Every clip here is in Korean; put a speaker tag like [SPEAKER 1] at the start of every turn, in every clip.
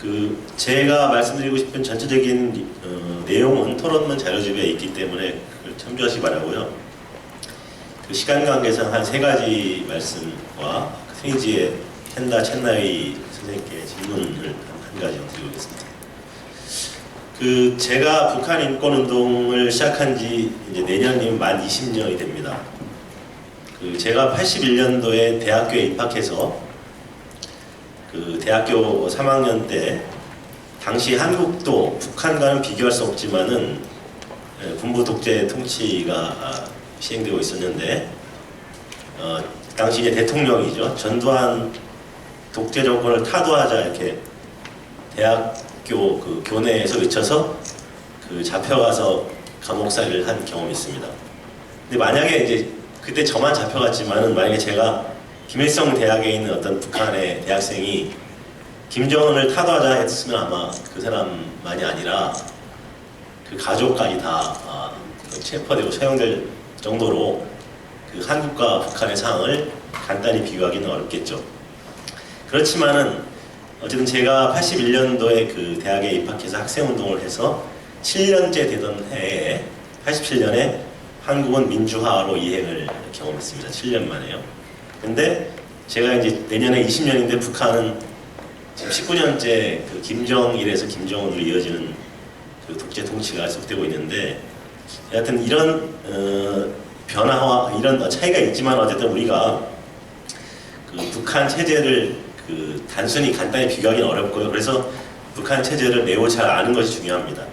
[SPEAKER 1] 그 제가 말씀드리고 싶은 전체적인 어, 내용은 토론문 자료집에 있기 때문에 그걸 참조하시 기 바라고요. 그 시간 관계상 한 세 가지 말씀과 트위지의 켄다 첸나이 선생님께 질문을 한 가지 드리겠습니다. 그 제가 북한 인권 운동을 시작한 지 이제 내년이면 만 20년이 됩니다. 그 제가 81년도에 대학교에 입학해서 그 대학교 3학년 때 당시 한국도 북한과는 비교할 수 없지만은 예, 군부 독재 통치가 아, 시행되고 있었는데 어, 당시 이제 대통령이죠 전두환 독재 정권을 타도하자 이렇게 대학교 그 교내에서 외쳐서 그 잡혀가서 감옥살이를 한 경험이 있습니다. 근데 만약에 이제 그때 저만 잡혀갔지만은 만약에 제가 김일성 대학에 있는 어떤 북한의 대학생이 김정은을 타도하자 했으면 아마 그 사람만이 아니라 그 가족까지 다 아, 그 체포되고 처형될 정도로 그 한국과 북한의 상황을 간단히 비교하기는 어렵겠죠. 그렇지만은 어쨌든 제가 81년도에 그 대학에 입학해서 학생운동을 해서 7년째 되던 해에 87년에 한국은 민주화로 이행을 경험했습니다. 7년 만에요. 근데 제가 이제 내년에 20년인데 북한은 지금 19년째 그 김정일에서 김정은으로 이어지는 그 독재 통치가 계속되고 있는데 여하튼 이런 어, 변화와 이런 차이가 있지만 어쨌든 우리가 그 북한 체제를 그 단순히 간단히 비교하기는 어렵고요. 그래서 북한 체제를 매우 잘 아는 것이 중요합니다.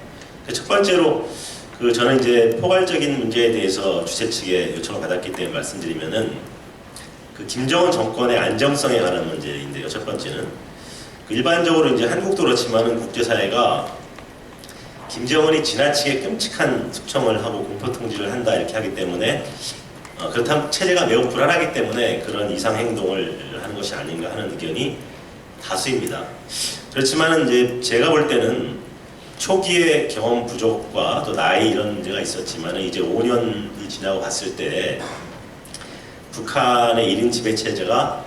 [SPEAKER 1] 그첫 번째로 그 저는 이제 포괄적인 문제에 대해서 주최 측에 요청을 받았기 때문에 말씀드리면은 그 김정은 정권의 안정성에 관한 문제인데요. 첫 번째는 그 일반적으로 이제 한국도 그렇지만은 국제사회가 김정은이 지나치게 끔찍한 숙청을 하고 공포 통지를 한다 이렇게 하기 때문에 어, 그렇다면 체제가 매우 불안하기 때문에 그런 이상 행동을 하는 것이 아닌가 하는 의견이 다수입니다. 그렇지만 이제 제가 볼 때는 초기의 경험 부족과 또 나이 이런 문제가 있었지만 이제 5년이 지나고 봤을 때 북한의 1인 지배 체제가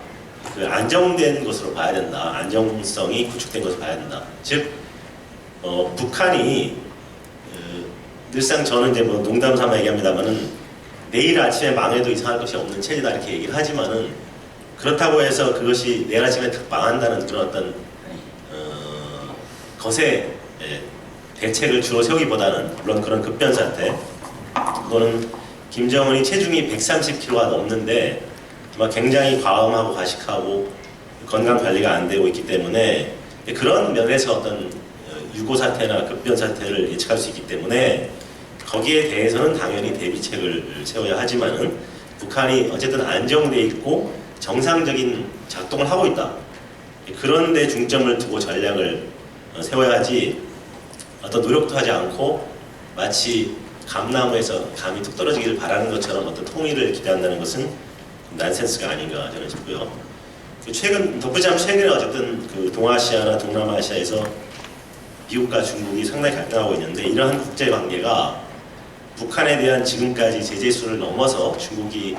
[SPEAKER 1] 그 안정된 것으로 봐야 된다. 안정성이 구축된 것으로 봐야 된다. 즉 어, 북한이 그, 늘상 저는 이제 뭐 농담 삼아 얘기합니다만은 내일 아침에 망해도 이상할 것이 없는 체제다 이렇게 얘기를 하지만은 그렇다고 해서 그것이 내일 아침에 탁 망한다는 그런 어떤 어, 것에 예, 대책을 주로 세우기보다는 물론 그런 급변 사태 또는 김정은이 체중이 130kg가 넘는데 굉장히 과음하고 과식하고 건강 관리가 안 되고 있기 때문에 그런 면에서 어떤 어, 유고 사태나 급변 사태를 예측할 수 있기 때문에 거기에 대해서는 당연히 대비책을 세워야 하지만은 북한이 어쨌든 안정돼 있고 정상적인 작동을 하고 있다. 그런 데 중점을 두고 전략을 어, 세워야지 어떤 노력도 하지 않고 마치 감나무에서 감이 툭 떨어지기를 바라는 것처럼 어떤 통일을 기대한다는 것은 난센스가 아닌가 저는 싶고요. 그 최근 덧붙이자면 최근에 어쨌든 그 동아시아나 동남아시아에서 미국과 중국이 상당히 갈등하고 있는데 이러한 국제 관계가 북한에 대한 지금까지 제재 수를 넘어서 중국이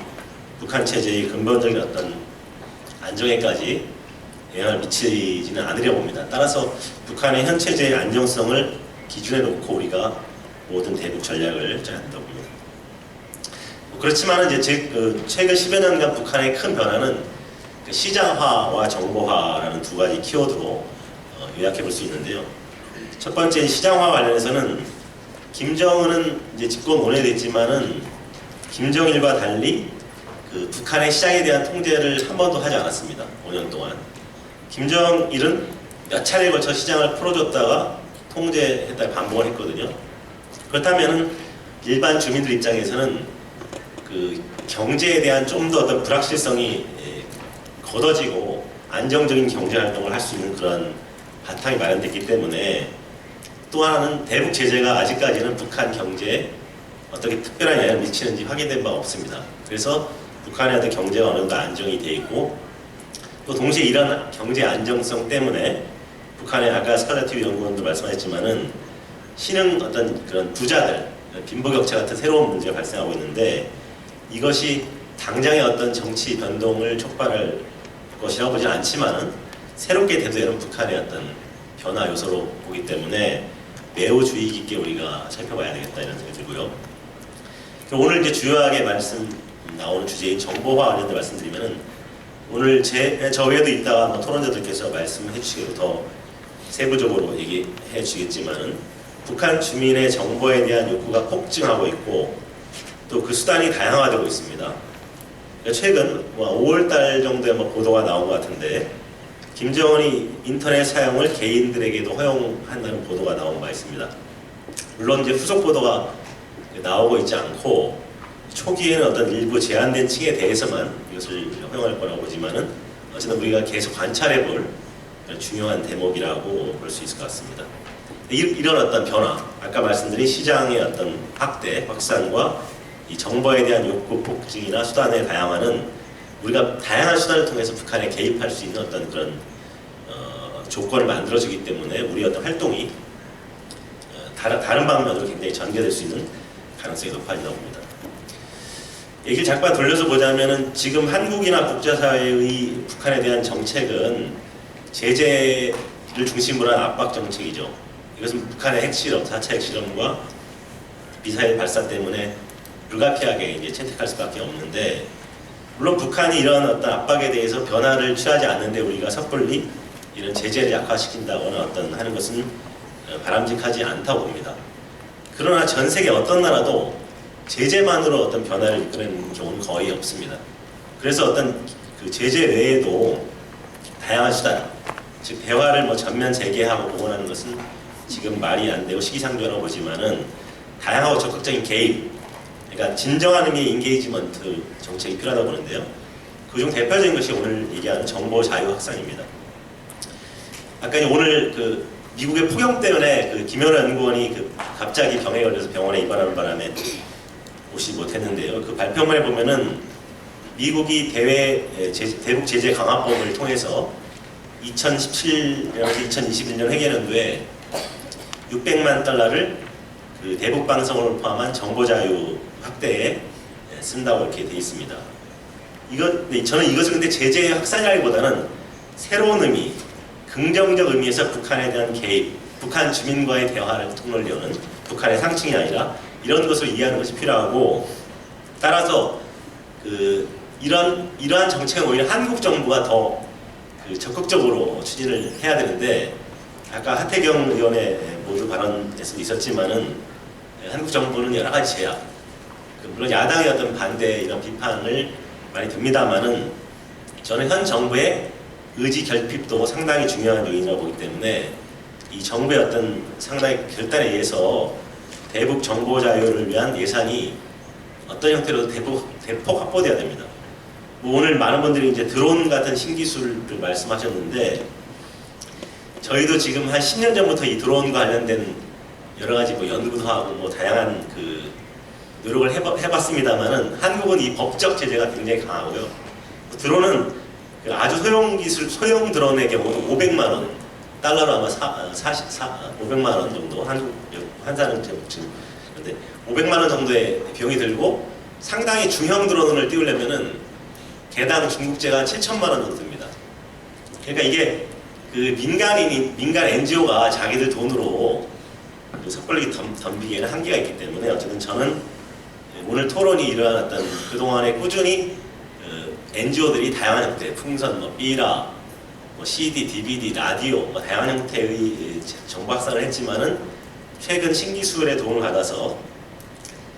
[SPEAKER 1] 북한 체제의 근본적인 어떤 안정에까지 영향을 미치지는 않으려 봅니다. 따라서 북한의 현 체제의 안정성을 기준에 놓고 우리가 모든 대북 전략을 짜야 한다고 봅니다. 뭐 그렇지만 이제 제, 그 최근 10여 년간 북한의 큰 변화는 그 시장화와 정보화라는 두 가지 키워드로 어, 요약해 볼 수 있는데요. 첫 번째 시장화 관련해서는 김정은은 이제 집권 오래됐지만은 김정일과 달리 그 북한의 시장에 대한 통제를 한 번도 하지 않았습니다. 5년 동안. 김정일은 몇 차례에 걸쳐 시장을 풀어줬다가 통제했다 반복을 했거든요. 그렇다면은 일반 주민들 입장에서는 그 경제에 대한 좀 더 어떤 불확실성이 예, 걷어지고 안정적인 경제 활동을 할 수 있는 그런 바탕이 마련됐기 때문에 또 하나는 대북 제재가 아직까지는 북한 경제에 어떻게 특별한 영향을 미치는지 확인된 바가 없습니다. 그래서 북한의 어떤 경제가 어느 정도 안정이 돼 있고 또 동시에 이런 경제 안정성 때문에 북한의 아까 스칼라티브 연구원도 말씀하셨지만은 신흥 어떤 그런 부자들 빈부격차 같은 새로운 문제가 발생하고 있는데 이것이 당장의 어떤 정치 변동을 촉발할 것이라고 보지 않지만은 새롭게 대두되는 북한의 어떤 변화 요소로 보기 때문에 매우 주의 깊게 우리가 살펴봐야 되겠다 이런 생각이 들고요. 오늘 이제 주요하게 말씀 나오는 주제인 정보화 관련된 말씀드리면은 오늘 제, 저 외에도 있다가 뭐 토론자들께서 말씀해 주시기로 더 세부적으로 얘기해 주시겠지만은 북한 주민의 정보에 대한 욕구가 폭증하고 있고 또 그 수단이 다양화되고 있습니다. 최근 5월달 정도에 뭐 보도가 나온 것 같은데 김정은이 인터넷 사용을 개인들에게도 허용한다는 보도가 나온 바 있습니다. 물론 이제 후속 보도가 나오고 있지 않고 초기에는 어떤 일부 제한된 층에 대해서만 이것을 허용할 거라고 보지만은 어쨌든 우리가 계속 관찰해 볼 중요한 대목이라고 볼 수 있을 것 같습니다. 이- 이런 어떤 변화, 아까 말씀드린 시장의 어떤 확대, 확산과 이 정보에 대한 욕구 폭증이나 수단의 다양화는 우리가 다양한 수단을 통해서 북한에 개입할 수 있는 어떤 그런 어, 조건을 만들어주기 때문에 우리 어떤 활동이 어, 다른, 다른 방면으로 굉장히 전개될 수 있는 가능성이 높아진다고 봅니다. 얘기를 잠깐 돌려서 보자면은 지금 한국이나 국제사회의 북한에 대한 정책은 제재를 중심으로 한 압박 정책이죠. 이것은 북한의 핵실험, 4차 핵실험과 미사일 발사 때문에 불가피하게 이제 채택할 수밖에 없는데 물론 북한이 이런 어떤 압박에 대해서 변화를 취하지 않는데 우리가 섣불리 이런 제재를 약화시킨다거나 어떤 하는 것은 어, 바람직하지 않다고 봅니다. 그러나 전 세계 어떤 나라도 제재만으로 어떤 변화를 이끌어내는 경우는 거의 없습니다. 그래서 어떤 그 제재 외에도 다양한 수단, 즉 대화를 뭐 전면 재개하고 복원하는 것은 지금 말이 안 되고 시기상조라고 보지만은 다양하고 적극적인 개입, 그러니까 진정한 의미의 인게이지먼트 정책이 필요하다고 보는데요. 그중 대표적인 것이 오늘 얘기하는 정보 자유 확산입니다. 아까 오늘 그 미국의 폭염 때문에 그 김현우 연구원이 그 갑자기 병에 걸려서 병원에 입원하는 바람에 오시지 못했는데요. 그 발표문에 보면은 미국이 대외 예, 제- 대북 제재 강화법을 통해서 2017년에서 2021년 회계연도에 600만 달러를 그 대북 방송을 포함한 정보 자유 확대에 예, 쓴다고 이렇게 돼 있습니다. 이것 네, 저는 이것을 근데 제재 확산이라기보다는 새로운 의미, 긍정적 의미에서 북한에 대한 개입, 북한 주민과의 대화를 통로를 여는 북한의 상층이 아니라 이런 것을 이해하는 것이 필요하고 따라서 그 이런 이러한 정책은 오히려 한국 정부가 더 그 적극적으로 추진을 해야 되는데 아까 하태경 의원의 모두 발언에서도 있었지만은 한국 정부는 여러 가지 제약, 그 물론 야당의 어떤 반대 이런 비판을 많이 듭니다만은 저는 현 정부의 의지 결핍도 상당히 중요한 요인이라고 보기 때문에 이 정부의 어떤 상당히 결단에 의해서 대북 정보 자유를 위한 예산이 어떤 형태로도 대폭, 대폭 확보돼야 됩니다. 뭐 오늘 많은 분들이 이제 드론 같은 신기술을 말씀하셨는데 저희도 지금 한 10년 전부터 이 드론과 관련된 여러 가지 뭐 연구도 하고 뭐 다양한 그 노력을 해봐, 해봤습니다만은 한국은 이 법적 제재가 굉장히 강하고요. 드론은 그 아주 소형 기술, 소형 드론의 경우는 500만 원 달러로 아마 사, 40, 사, 500만 원 정도 한국 환산은 지금 근데 500만 원 정도의 비용이 들고 상당히 중형 드론을 띄우려면은 개당 중국제가 7천만 원 정도 듭니다. 그러니까 이게 그 민간인이 민간 NGO가 자기들 돈으로 그 섣불리 덤, 덤비기에는 한계가 있기 때문에 어쨌든 저는 오늘 토론이 어떤 그동안에 꾸준히 그 NGO들이 다양한 형태, 풍선, 뭐 삐라, 뭐 CD, DVD, 라디오, 뭐 다양한 형태의 정보 확산을 했지만은 최근 신기술의 도움을 받아서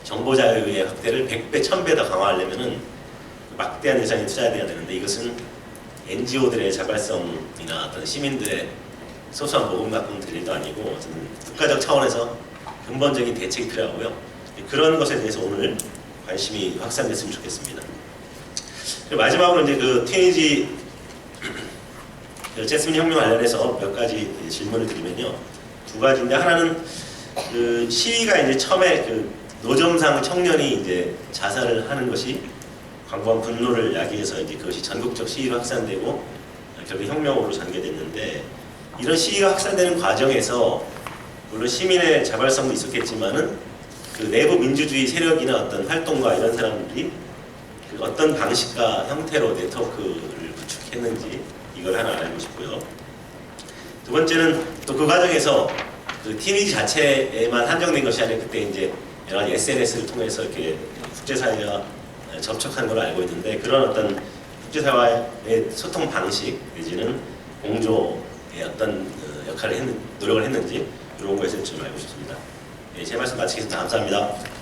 [SPEAKER 1] 정보 자유의 확대를 100배, 1000배 더 강화하려면은 막대한 예산이 투자돼야 되는데 이것은 NGO들의 자발성이나 어떤 시민들의 소소한 모금 갖고는 될 일도 아니고 어쨌든 국가적 차원에서 근본적인 대책이 필요하고요. 그런 것에 대해서 오늘 관심이 확산됐으면 좋겠습니다. 마지막으로 이제 그 TNG 그 제스민 혁명 관련해서 몇 가지 질문을 드리면요. 두 가지인데 하나는 그 시위가 이제 처음에 그 노점상 청년이 이제 자살을 하는 것이 광범 분노를 야기해서 이제 그것이 전국적 시위로 확산되고 결국 혁명으로 전개됐는데 이런 시위가 확산되는 과정에서 물론 시민의 자발성도 있었겠지만은 그 내부 민주주의 세력이나 어떤 활동가 이런 사람들이 그 어떤 방식과 형태로 네트워크를 구축했는지 이걸 하나 알고 싶고요. 두 번째는 또 그 과정에서 그 티니지 자체에만 한정된 것이 아니라 그때 이제 여러 가지 SNS를 통해서 이렇게 국제사회와 접촉하는 걸로 알고 있는데 그런 어떤 국제사회의 소통 방식 내지는 공조의 어떤 어, 역할을 했는, 노력을 했는지 이런 거에서 좀 알고 싶습니다. 예, 제 말씀 마치겠습니다. 감사합니다.